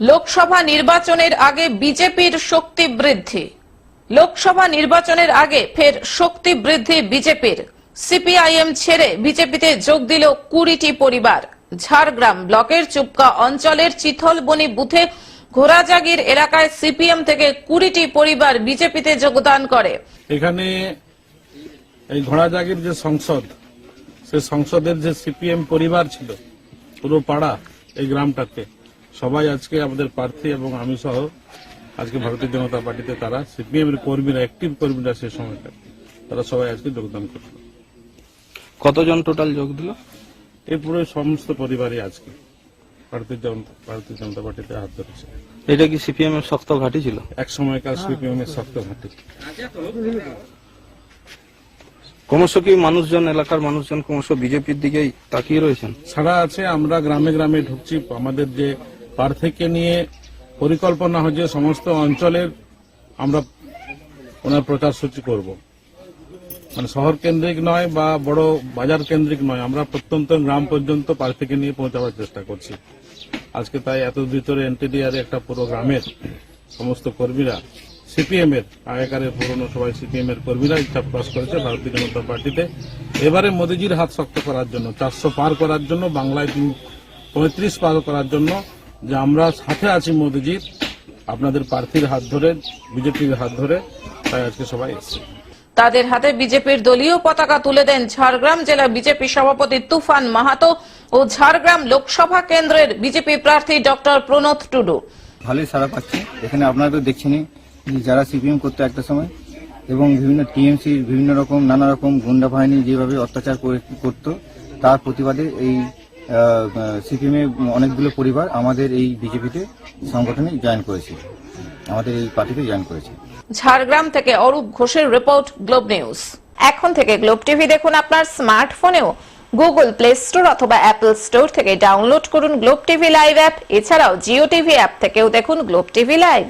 লোকসভা নির্বাচনের আগে বিজেপির শক্তি বৃদ্ধি। লোকসভা নির্বাচনের আগে ফের শক্তি বৃদ্ধি বিজেপির। সিপিআইএম ছেড়ে বিজেপিতে যোগ দিল কুড়িটি পরিবার। ঝাড়গ্রাম ব্লকের চুপকা অঞ্চলের চিথলবনি বুথে ঘোড়াজাগির এলাকায় সিপিএম থেকে কুড়িটি পরিবার বিজেপিতে যোগদান করে। এখানে এই ঘোড়াজাগির যে সংসদ, সে সংসদের যে সিপিএম পরিবার ছিল, পুরো পাড়া এই গ্রামটাতে সবাই আজকে আমাদের প্রার্থী এবং আমি সহ আজকে ভারতীয় জনতা পার্টিতে তারা সিপিএম এর কর্মীরা অ্যাক্টিভ কর্মীরা সে সময়টা তারা। সবাই আজকে যোগদান করল। কতজন টোটাল যোগ দিল? এই পুরো সমস্ত পরিবারই আজকে ভারতীয় জনতা ভারতীয় জনতা পার্টিতে হাত ধরেছে। এটা কি সিপিএম এর শক্ত ঘাঁটি ছিল? এক সময়কার সিপিএম এর শক্ত ঘাঁটি। ক্রমশ কি মানুষজন এলাকার মানুষজন ক্রমশ বিজেপির দিকেই তাকিয়ে রয়েছেন? ছাড়া আছে আমরা গ্রামে গ্রামে ঢুকছি। আমাদের যে প্রার্থীকে নিয়ে পরিকল্পনা হচ্ছে সমস্ত অঞ্চলের আমরা ওনার প্রচার সূচি করব। মানে শহর কেন্দ্রিক নয় বা বড় বাজার কেন্দ্রিক নয়, আমরা প্রত্যন্ত গ্রাম পর্যন্ত প্রার্থীকে নিয়ে পৌঁছাবার চেষ্টা করছি। আজকে তাই এত ভিতরে এনটিডিআর একটা পুরো গ্রামের সমস্ত কর্মীরা, সিপিএম এর, আগেকারের পুরনো সবাই সিপিএম এর কর্মীরা ইচ্ছা প্রকাশ করেছে ভারতীয় জনতা পার্টিতে। এবারে মোদিজির হাত শক্ত করার জন্য, চারশো পার করার জন্য, বাংলায় পঁয়ত্রিশ পার করার জন্য যে আমরা সাথে আছি মোদিজির আপনাদের প্রার্থীর হাত ধরে বিজেপির হাত ধরে তাই আজকে সবাই এসছে। তাদের হাতে বিজেপির দলীয় পতাকা তুলে দেন ঝাড়গ্রাম জেলা বিজেপি সভাপতি তুফান মাহাতো ও ঝাড়গ্রাম লোকসভা কেন্দ্রের বিজেপি প্রার্থী ডক্টর প্রণোদ টুডু। ভালোই সারা পাচ্ছে। এখানে আপনারা তো দেখছেনই যারা সিপিএম করতো একটা সময় এবং বিভিন্ন টিএমসির বিভিন্ন রকম নানা রকম গুন্ডা বাহিনী যেভাবে অত্যাচার করে- করতো তার প্রতিবাদে এই এর অনেকগুলো পরিবার আমাদের এই বিজেপিতে সংগঠনে জয়েন করেছে। আমাদের এই পার্টিতে জয়েন করেছে। ঝাড়গ্রাম থেকে অরূপ ঘোষের রিপোর্ট গ্লোব নিউজ এখন থেকে গ্লোব টিভি দেখুন আপনার স্মার্টফোনেও গুগল প্লে স্টোর অথবা অ্যাপল স্টোর থেকে ডাউনলোড করুন গ্লোব টিভি লাইভ অ্যাপ এছাড়াও জিও টিভি অ্যাপ থেকেও দেখুন গ্লোব টিভি লাইভ